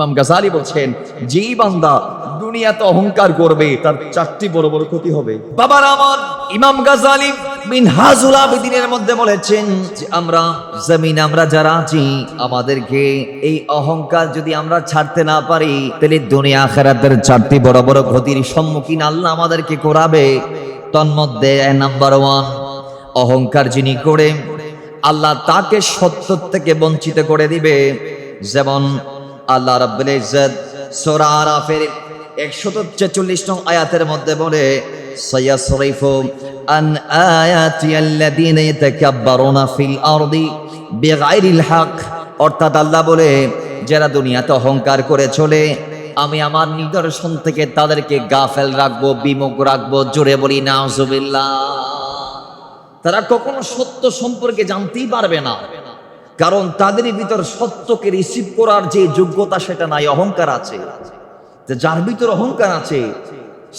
ইমাম গাজালি বলছেন, যেই বান্দা দুনিয়াতে অহংকার করবে, তার চারটি বড় বড় ক্ষতি হবে। বাবার আমার ইমাম গাজালি মিনহাজুল আবেদিনের মধ্যে বলেছেন যে, আমরা জমিন, আমরা যারা আছি, আমাদেরকে এই অহংকার যদি আমরা ছাড়তে না পারি, তাহলে দুনিয়া আখেরাতের চারটি বড় বড় ক্ষতির সম্মুখীন আল্লাহ আমাদেরকে করাবে। তন্মধ্যে নাম্বার ওয়ান অহংকার যিনি করে, আল্লাহ তাকে সত্য থেকে বঞ্চিত করে দিবে। যেমন আল্লাহ রাব্বুল ইজ্জত সূরা আরাফের 146 নং আয়াতের মধ্যে বলে, সায়াসরিফু আন আয়াতি আল্লাযীনা ইয়াতাকাব্বারুনা ফিল আরদি বিগাইরিল হক। অর্থাৎ আল্লাহ বলে, যারা দুনিয়াতে অহংকার করে চলে, আমি আমার নিদর্শন থেকে তাদেরকে গাফেল রাখব, বিমুখ রাখব, জোরে বলি, নাউজুবিল্লাহ। তারা কখনো সত্য সম্পর্কে জানতেই পারবে না। কারণ তাদের ভিতর সত্যকে রিসিভ করার যে যোগ্যতা সেটা নাই, অহংকার আছে। যার ভিতর অহংকার আছে,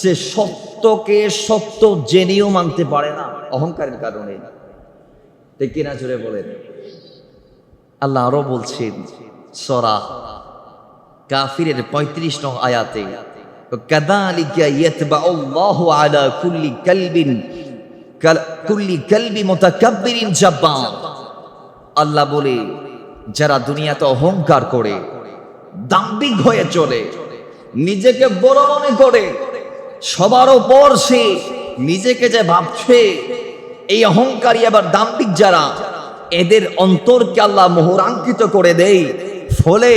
সে সত্যকে সত্য জেনেও মানতে পারে না, অহংকারের কারণে। কিনা জুড়ে বলেন? আল্লাহ আরও বলছেন, সরা কাফিরের পঁয়ত্রিশ নং আয়াতে কুল্লি কলবি মোতাকাব্বিরিন জাব্বার। আল্লাহ বলে, যারা দুনিয়াতে অহংকার করে, দাম্ভিক হয়ে চলে, নিজেকে বড় মনে করে, সবার ওপর সে নিজেকে যে ভাবছে, এই অহংকারী আবার দাম্ভিক যারা, এদের অন্তরকে আল্লাহ মোহরাঙ্কিত করে দেয়। ফলে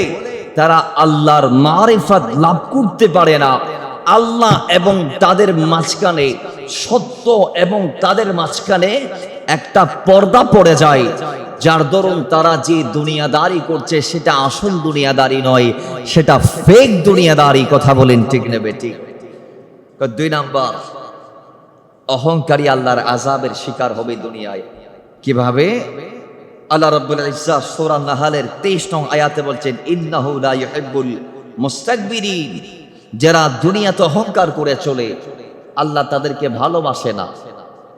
তারা আল্লাহর মারিফাত লাভ করতে পারে না। আল্লাহ এবং তাদের মাঝখানে সত্য এবং তাদের মাঝখানে একটা পর্দা পড়ে যায়। যার দরুন তারা যে দুনিয়াদারি করছে, সেটা আসল দুনিয়াদারি নয়, সেটা ফেক দুনিয়াদারি কথা বলেন ঠিক নেবে ঠিক দুই নাম্বার, অহংকারী আল্লাহর আজাবের শিকার হবে দুনিয়ায়। কীভাবে? আল্লাহ রাব্বুল ইজ্জাত সূরা নাহালের 23 নং আয়াতে বলছেন, ইন্নাহু লা ইউহিব্বুল মুস্তাকবিরিন। যারা দুনিয়াতে অহংকার করে চলে, আল্লাহ তাদেরকে ভালোবাসে না।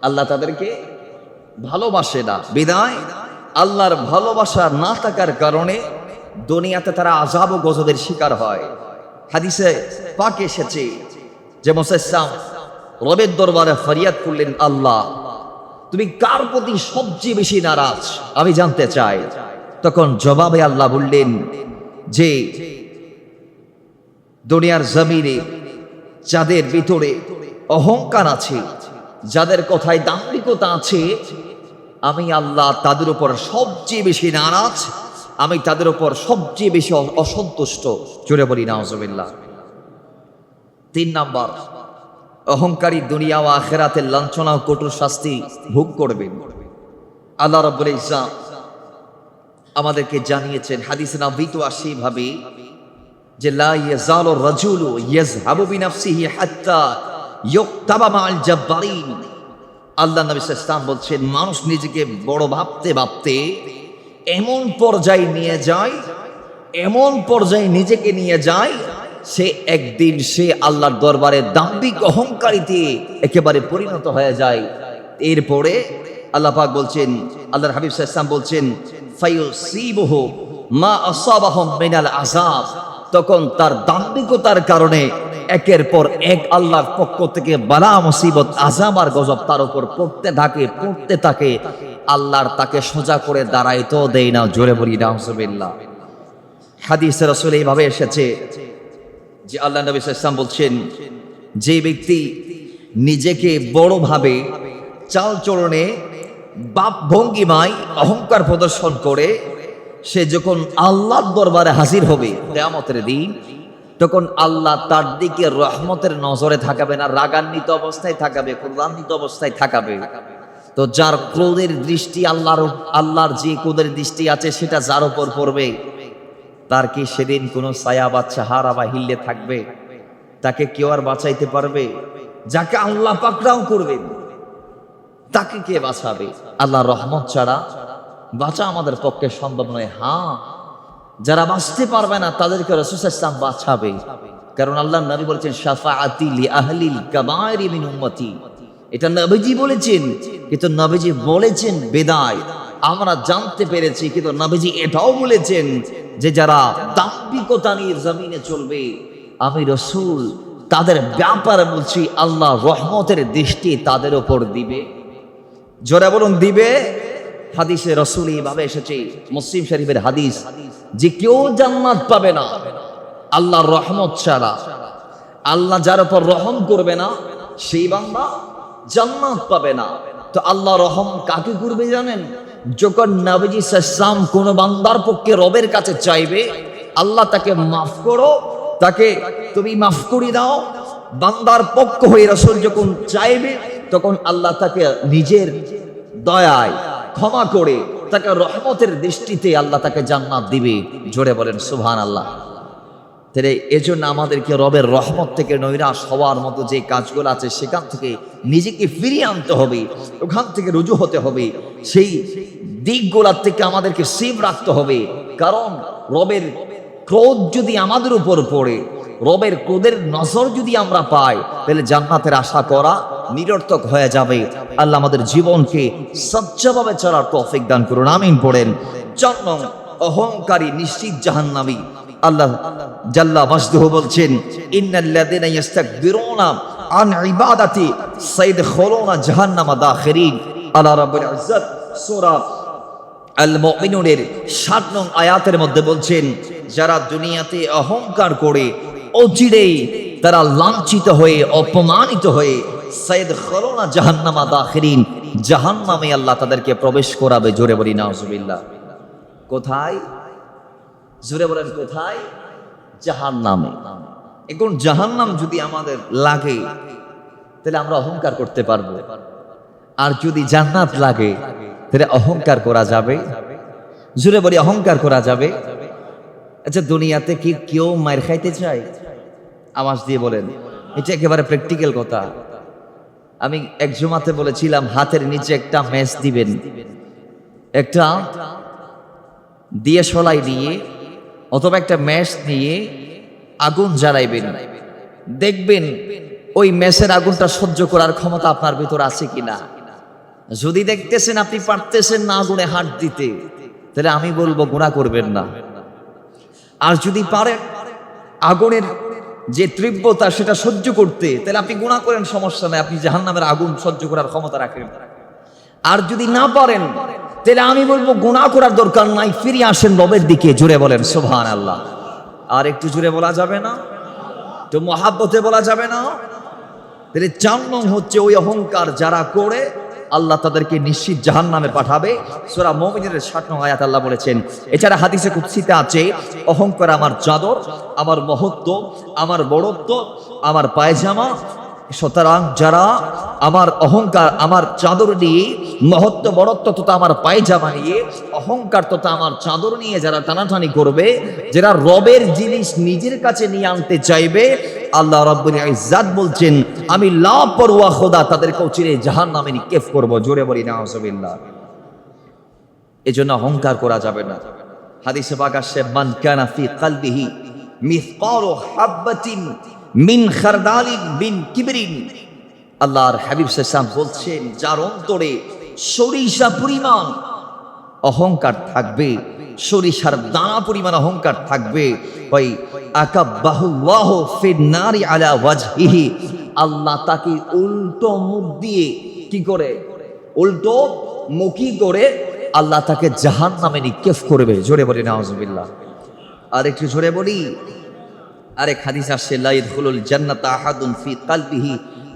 আল্লাহ তাদেরকে ভালোবাসে না। বিদায়। আল্লাহর ভালোবাসা না থাকার কারণে দুনিয়াতে তারা আজাব ও গজবের শিকার হয়। হাদিসে পাক এসেছে যে মোসাইসাম রবের দরবারে ফরিয়াদ করলেন, আল্লাহ, তুমি কার প্রতি সবচেয়ে বেশি নারাজ? আমি জানতে চাই। তখন জবাবে আল্লাহ বললেন, যে দুনিয়ার জমিনে যাদের ভিতরে অহংকার আছে, যাদের কথায় দাম্ভিকতা আছে আমি আল্লাহ তাদের উপর সবচেয়ে বেশি নারাজ, আমি তাদের উপর সবচেয়ে বেশি অসন্তুষ্ট। জোরে বলি, নাউজুবিল্লাহ। তিন নাম্বার, অহংকারী দুনিয়া ও আখেরাতের লাঞ্ছনা কঠোর শাস্তি ভোগ করবেন। আল্লাহ রব্বুল ইসলাম আমাদেরকে জানিয়েছেন, হাদিস নাবিত ভাবে যে, লা ইয়াজালু রাজুলু ইয়াযহাবু বিনাফসিহি হাত্তা ইউক্তাবা মাআল জাব্বারিন। আল্লাহ নবী সাল্লাল্লাহু বলছেন, মানুষ নিজেকে বড় ভাবতে ভাবতে এমন পর্যায়ে নিয়ে যায়, এমন পর্যায়ে নিজেকে নিয়ে যায়, সে একদিন সে আল্লাহর দরবারে দাম্ভিক অহংকারীতে একেবারে পরিণত হয়ে যায়। এরপরে আল্লাহ পাক বলছেন, আল্লাহর হাবিব সাল্লাল্লাহু বলছেন, ফায়ুসিবহু মা আসাবাহুম মিনাল আযাব। তখন তার দাম্ভিকতার কারণে একের পর এক আল্লাহর পক্ষ থেকে বালা মুসিবত আজাব আর গজব তার উপর পড়তে থাকে পড়তে থাকে। আল্লাহর তাকে সোজা করে দাঁড়াইতেও দেয় না, জোরে বলি, নাউজুবিল্লাহ। হাদিস রসুল এইভাবে এসেছে যে আল্লাহ নবী ইসলাম বলছেন, যে ব্যক্তি নিজেকে বড় ভাবে চাল চরণে বাপ ভঙ্গিমায় অহংকার প্রদর্শন করে, সে যখন আল্লাহর দরবারে হাজির হবে, কেয়ামতের দিন তখন আল্লাহ তার দিকে রহমতের নজরে থাকাবে না, রাগান্বিত অবস্থায় থাকাবে, ক্রোধান্বিত অবস্থায় থাকাবে। তো যার ক্রোধের দৃষ্টি আল্লাহর আল্লাহর যে ক্রোধের দৃষ্টি আছে সেটা যার উপর পড়বে, তার কি সেদিন কোনো ছায়া বা চাহারা বা হিল্লে থাকবে? তাকে কেউ আর বাঁচাইতে পারবে? যাকে আল্লাহ পাকড়াও করবেন, তাকে কে বাঁচাবে? আল্লাহ রহমত ছাড়া বাঁচা আমাদের পক্ষে সম্ভব নয়। হ্যাঁ যারা বাঁচতে পারবে না, তাদেরকে রসুল ইসলাম বাঁচাবে। কারণ আল্লাহ নবী বলেছেন, শাফাআতি লি আহলিল কাবাইরি মিন উম্মতি। এটা নবীজি বলেছেন, কিন্তু নবীজি বলেছেন বেদায়। আমরা জানতে পেরেছি, কিন্তু নবীজি এটাও বলেছেন যে যারা দাম্ভিকতা নিয়ে জমিনে চলবে, আমি রসুল তাদের ব্যাপারে বলছি, আল্লাহ রহমতের দৃষ্টি তাদের ওপর দিবে। জোরে বলুন, দিবে? হাদিসে রসুল এইভাবে এসেছে, মুসলিম শরীফের হাদিস। যে কেউ জান্নাত পাবে না। আল্লাহর রহমত ছাড়া। আল্লাহ যার উপর রহম করবে না, সেই বান্দা জান্নাত পাবে না। তো আল্লাহ রহম কাকে করবে জানেন? যখন নবীজি সাল্লাম কোন বান্দার পক্ষে রবের কাছে চাইবে, আল্লাহ তাকে মাফ করো, তাকে তুমি মাফ করে দাও। বান্দার পক্ষ হয়ে রসুল যখন চাইবে, তখন আল্লাহ তাকে নিজের দয়ায় ক্ষমা করে তাকে রহমতের দৃষ্টিতে আল্লাহ তাকে জান্নাত দিবে। জোরে বলেন সুবহান আল্লাহ তাহলে এজন্য আমাদেরকে রবের রহমত থেকে নৈরাশ হওয়ার মতো যে কাজগুলো আছে, সেখান থেকে নিজেকে ফিরিয়ে আনতে হবে, ওখান থেকে রুজু হতে হবে, সেই দিকগুলার থেকে আমাদেরকে সেভ রাখতে হবে। কারণ রবের ক্রোধ যদি আমাদের উপর পড়ে, রবের ক্রোধের নজর যদি আমরা পাই, তাহলে জান্নাতের আশা করা নিরর্থক হয়ে যাবে। আল্লাহ আমাদের জীবনকে সচ্চভাবে চলার তৌফিক দান করুন, আমিন পড়েন। নং অহংকারী নিশ্চিত জাহান্নামী। আল্লাহ জাল্লা মাসদুহ বলছেন, ইন্নাল্লাযিনা ইস্তাকবিরুনা আন ইবাদাতি সাইদখুলুনা জাহান্নামা দাখিরিন। আল্লাহ রাব্বুল ইজ্জত সূরা আল মুমিনুনের 60 নং আয়াতের মধ্যে বলছেন, যারা দুনিয়াতে অহংকার করে, অচিরেই তারা লাঞ্ছিত হয়ে, অপমানিত হয়ে সাইদ খরোনা জাহান্নামা দাখিরিন জাহান্নামে আল্লাহ তাদেরকে প্রবেশ করাবে, জোরে বলি, নাউজুবিল্লাহ। কোথায়? জোরে বলেন, কোথায়? জাহান নামে এখন জাহান নাম যদি আমাদের লাগে, তাহলে আমরা অহংকার করতে পারব। আর যদি জান্নাত লাগে, তাহলে অহংকার করা যাবে। জোরে বলি, অহংকার করা যাবে। আচ্ছা দুনিয়াতে কি কেউ মায়ের খাইতে চায়? আওয়াজ দিয়ে বলেন। এটা একেবারে প্র্যাকটিক্যাল কথা। আমি এক জমাতে বলেছিলাম, হাতের নিচে একটা ম্যাচ দিবেন। একটা দিয়ে সলাই দিয়ে অথবা একটা ম্যাশ নিয়ে আগুন জ্বালাইবেন। দেখবেন ওই ম্যাশের আগুনটা সহ্য করার ক্ষমতা আপনার ভিতর আছে কিনা। যদি দেখতেছেন আপনি পারতেছেন না আগুনে হাত দিতে, তাহলে আমি বলব গুণা করবেন না। আর যদি পারেন, আগুনের যে তীব্রতা সেটা সহ্য করতে, তাহলে আপনি গুণা করেন, সমস্যা নাই। আপনি জাহান্নামের আগুন সহ্য করার ক্ষমতা রাখেন। আর যদি না পারেন, তাহলে আমি বলব গুণা করার দরকার নাই, ফিরে আসেন রবের দিকে জুড়ে বলেন সোভান আল্লাহ আর একটু জুড়ে বলা যাবে না? তো মহাব্বতে বলা যাবে না? তাহলে চার হচ্ছে ওই অহংকার যারা করে আল্লাহ তাদেরকে নিশ্চিত জাহান নামে পাঠাবে। সোরা মোমিনের ষাট নং আয়াত আল্লাহ বলেছেন, এছাড়া হাদিসে কুৎসিতে আছে, অহংকার আমার চাদর, আমার মহত্ব, আমার বড়ত্ব, আমার পায়জামা সুতরাং যারা আমার অহংকার, আমার চাদর নিয়ে মহত্ব বড়ত্ব তথা আমার পায়জামা নিয়ে, অহংকার তথা আমার চাদর নিয়ে যারা টানাটানি করবে, যারা রবের জিনিস নিজের কাছে নিয়ে আনতে চাইবে, আল্লাহ রব্বুল ইজ্জাত বলছেন, আমি লা পরোয়া খোদা তাদেরকে চিরে জাহান নামে নিক্ষেপ করব। জোরে বলি না আউযুবিল্লাহ এজন্য অহংকার করা যাবে না। হাদিসে পাক আসছে, মান কানা ফি কলবিহি মিসকালু হাববাতিন মিন খারদালিন মিন কিবরিন। আল্লাহর হাবিব সাল্লাল্লাহু বলছেন, যার অন্তরে সরিষা পরিমাণ অহংকার থাকবে, সরিষার দানা পরিমাণ অহংকার থাকবে, ওই আকাব্বাহুল্লাহ ফিন নারি আলা ওয়াজহিহি, আল্লাহ তাকে উল্টো মুখ দিয়ে কি করে? উল্টো মুখী করে আল্লাহ তাকে জাহান নামে নিক্ষেপ করবে। জোরে বলি, নাউজুবিল্লাহ। আর একটু জোরে বলি আরেক হাদিস আসছে লা ইয়াদখুলুল জান্নাতা আহাদুন ফি কলবিহি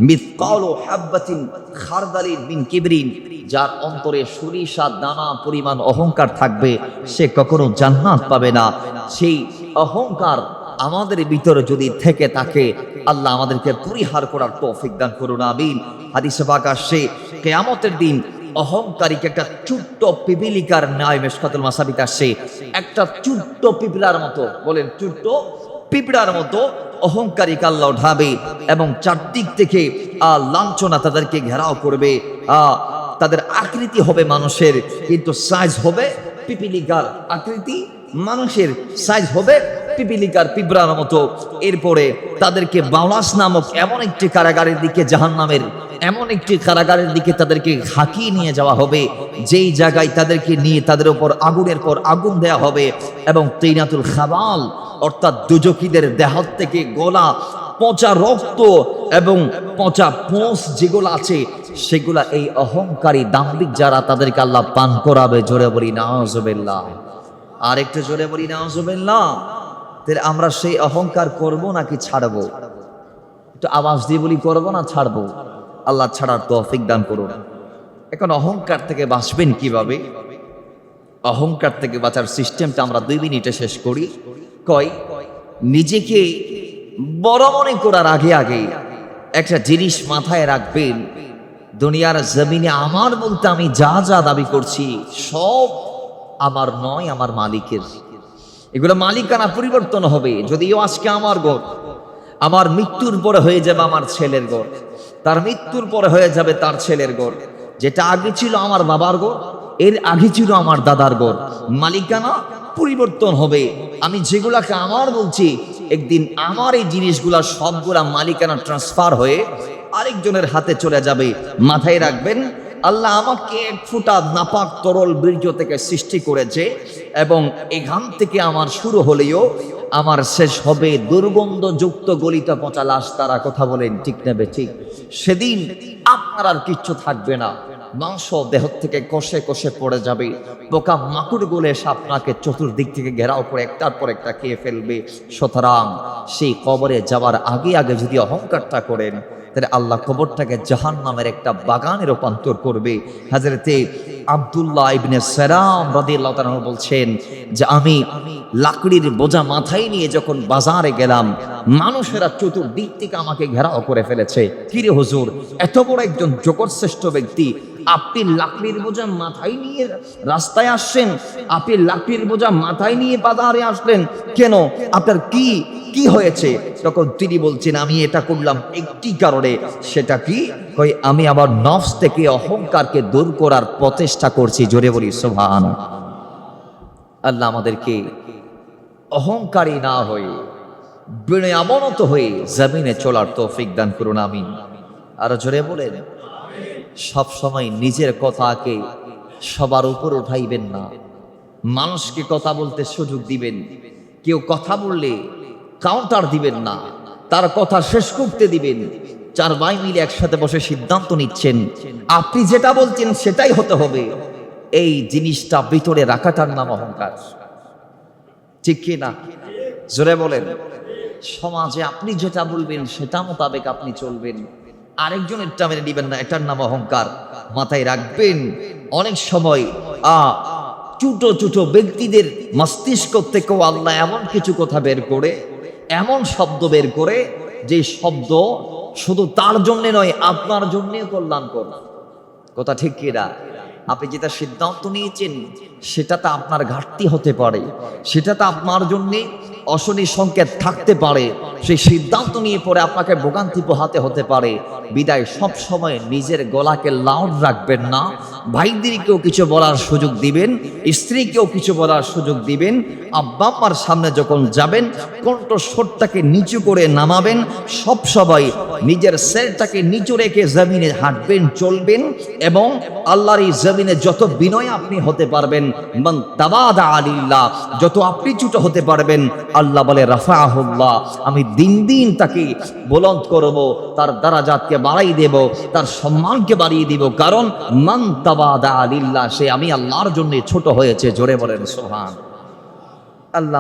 মিসকালু হাববাতিন খারদালিন মিন কিবরিন। যার অন্তরে সরিষা, দানা, পরিমাণ অহংকার থাকবে, সে কখনো জান্নাত পাবে না। সেই অহংকার আমাদের ভিতরে যদি থেকে থাকে, আল্লাহ আমাদেরকে পরিহার করার তৌফিক দান করুন, আমিন। হাদিসে পাক আসছে কিয়ামতের দিন অহংকারীকে একটা চুট্ট পিপিলিকার ন্যায় মেশকাতুল মাসাবিতে আসছে একটা চুট্ট পিপিলার মতো, বলেন ছোট্ট পিঁপড়ার মতো অহংকারী কাল্লা ঢাবে এবং চারদিক থেকে লাঞ্ছনা তাদেরকে ঘেরাও করবে। তাদের আকৃতি হবে মানুষের, কিন্তু সাইজ হবে পিপিলিকার আকৃতি। মানুষের সাইজ হবে পিপিলিকার পিঁপড়ার মতো। এরপরে তাদেরকে বাউলাস নামক এমন একটি কারাগারের দিকে, জাহান্নামের এমন একটি কারাগারের দিকে তাদেরকে হাঁকিয়ে নিয়ে যাওয়া হবে। যেই জায়গায় তাদেরকে নিয়ে তাদের উপর আগুনের পর আগুন দেয়া হবে এবং তৈনাতুল খাবাল, অর্থাৎ দুজকিদের দেহ থেকে গোলা, পচা রক্ত এবং পচা পোঁস যেগুলো আছে, সেগুলা এই অহংকারী দাম্ভিক যারা তাদেরকে আল্লাহ পান করাবে। জোরে বলি নাজবেল্লাহ আর জোরে বলি নাজবেল্লাহ তাহলে আমরা সেই অহংকার করব নাকি ছাড়বো? একটু আওয়াজ দিয়ে বলি, করব না ছাড়বো? আল্লাহ ছাড়ার তৌফিক দান করুন। এখন অহংকার থেকে বাঁচবেন কীভাবে? অহংকার থেকে বাঁচার সিস্টেমটা আমরা দুই মিনিটে শেষ করি। কয়, নিজেকে বড় মনে করার আগে আগে একটা জিনিস মাথায় রাখবেন। দুনিয়ার জমিনে আমার বলতে আমি যা যা দাবি করছি, সব আমার নয়, আমার মালিকের। এগুলো মালিকানা পরিবর্তন হবে। যদিও আজকে আমার গড় আমার মৃত্যুর পরে হয়ে যাবে আমার ছেলের গড় তার মৃত্যুর পরে হয়ে যাবে তার ছেলের গড় যেটা আগে ছিল আমার বাবার গড় এর আগে ছিল আমার দাদার গড় মালিকানা পরিবর্তন হবে। আমি যেগুলাকে আমার বলছি, একদিন আমার এই জিনিসগুলা সবগুলা মালিকানা ট্রান্সফার হয়ে আরেকজনের হাতে চলে যাবে। মাথায় রাখবেন আল্লাহ আমাকে এক ফুটা নাপাক তরল বীর্য থেকে সৃষ্টি করেছে এবং এখান থেকে আমার শুরু হলেও আমার শেষ হবে দুর্গন্ধযুক্ত গলিত পচা লাশ তারা কথা বলেন, ঠিক নেবে ঠিক? সেদিন আপনার আর কিচ্ছু থাকবে না। মাংস দেহ থেকে কষে কষে পড়ে যাবে। পোকা মাকুড়গুলো এসে আপনাকে চতুর্দিক থেকে ঘেরাও করে একটার পর একটা খেয়ে ফেলবে। সুতরাং সেই কবরে যাওয়ার আগে আগে যদি অহংকারটা করেন তাহলে আল্লাহ কবরটাকে জাহান নামের একটা বাগানে রূপান্তর করবে। হাজরতে আবদুল্লাহ ইবনে সালাম রাদিয়াল্লাহু তাআলা বলছেন যে, আমি লাকড়ির বোঝা মাথায় নিয়ে যখন বাজারে গেলাম, মানুষেরা চতুর্দিক থেকে আমাকে ঘেরাও করে ফেলেছে। কিরে হুজুর, এত বড় একজন জগৎ শ্রেষ্ঠ ব্যক্তি আপনি লাকড়ির বোঝা মাথায় নিয়ে রাস্তায় আসছেন, আপনি লাকড়ির বোঝা মাথায় নিয়ে বাজারে আসলেন, কেন? আপনার কি কি হয়েছে? তখন তিনি বলছেন, আমি এটা করলাম একটি কারণে, সেটা কি? কই, আমি আমার নফস থেকে অহংকারকে দূর করার প্রচেষ্টা করছি, জোরে বলি সোভান আল্লাহ আমাদেরকে অহংকারী না হয়ে, বিনয় অবনত হয়ে জমিনে চলার তৌফিক দান করুন, আমিন। আরও জোরে বলেন। সব সময় নিজের কথাকে সবার উপর উঠাইবেন না। মানুষকে কথা বলতে সুযোগ দিবেন। কেউ কথা বললে কাউন্টার দিবেন না। তার কথা শেষ করতে দিবেন। চার ভাই মিলে একসাথে বসে সিদ্ধান্ত নিচ্ছেন, আপনি যেটা বলছেন সেটাই হতে হবে। এই জিনিসটা ভিতরে রাখাটার নাম অহংকার। ঠিক কি না? জোরে বলেন। সমাজে আপনি যেটা বলবেন সেটা মোতাবেক আপনি চলবেন। আরেকজনেরটা মেনে নিবেন না, এটার নাম অহংকার। মাথায় রাখবেন, অনেক সময়, আ, ছোট ছোট ব্যক্তিদের মস্তিষ্ক থেকেও আল্লাহ এমন কিছু কথা বের করে, এমন শব্দ বের করে, যে শব্দ শুধু তার জন্যে নয়, আপনার জন্যেও কল্যাণ করলাম কথা ঠিক কিনা আপনি যেটা সিদ্ধান্ত নিয়েছেন, সেটা তো আপনার ঘাটতি হতে পারে। সেটা তো আপনার জন্য অশনি সংকেত থাকতে পারে। সেই সিদ্ধান্ত নিয়ে পরে আপনাকে ভোগান্তি পোহাতে হতে পারে। বিদায়, সব সময় নিজের গলাকে লাউড রাখবেন না। ভাইদেরকেও কিছু বলার সুযোগ দিবেন, স্ত্রীকেও কিছু বলার সুযোগ দিবেন। আব্বা আম্মার সামনে যখন যাবেন, কণ্ঠস্বরটাকে নিচু করে নামাবেন। সব সবাই নিজের সেলটাকে নিচু রেখে জমিনে হাঁটবেন, চলবেন এবং আল্লাহর এই জমিনে যত বিনয় আপনি হতে পারবেন, মান আলিল্লাহ, যত আপনি ছোট হতে পারবেন, আল্লাহ বলে, রাফাহুল্লাহ, আমি দিন দিন তাকে বুলন্দ করব, তার দারাজাতকে বাড়াই দেব, তার সম্মানকে বাড়িয়ে দিব, কারণ মান তাবাদা আলিল্লাহ, সে আমি আল্লাহর জন্য ছোট হয়েছে, জোরে বলেন সোহান আল্লাহ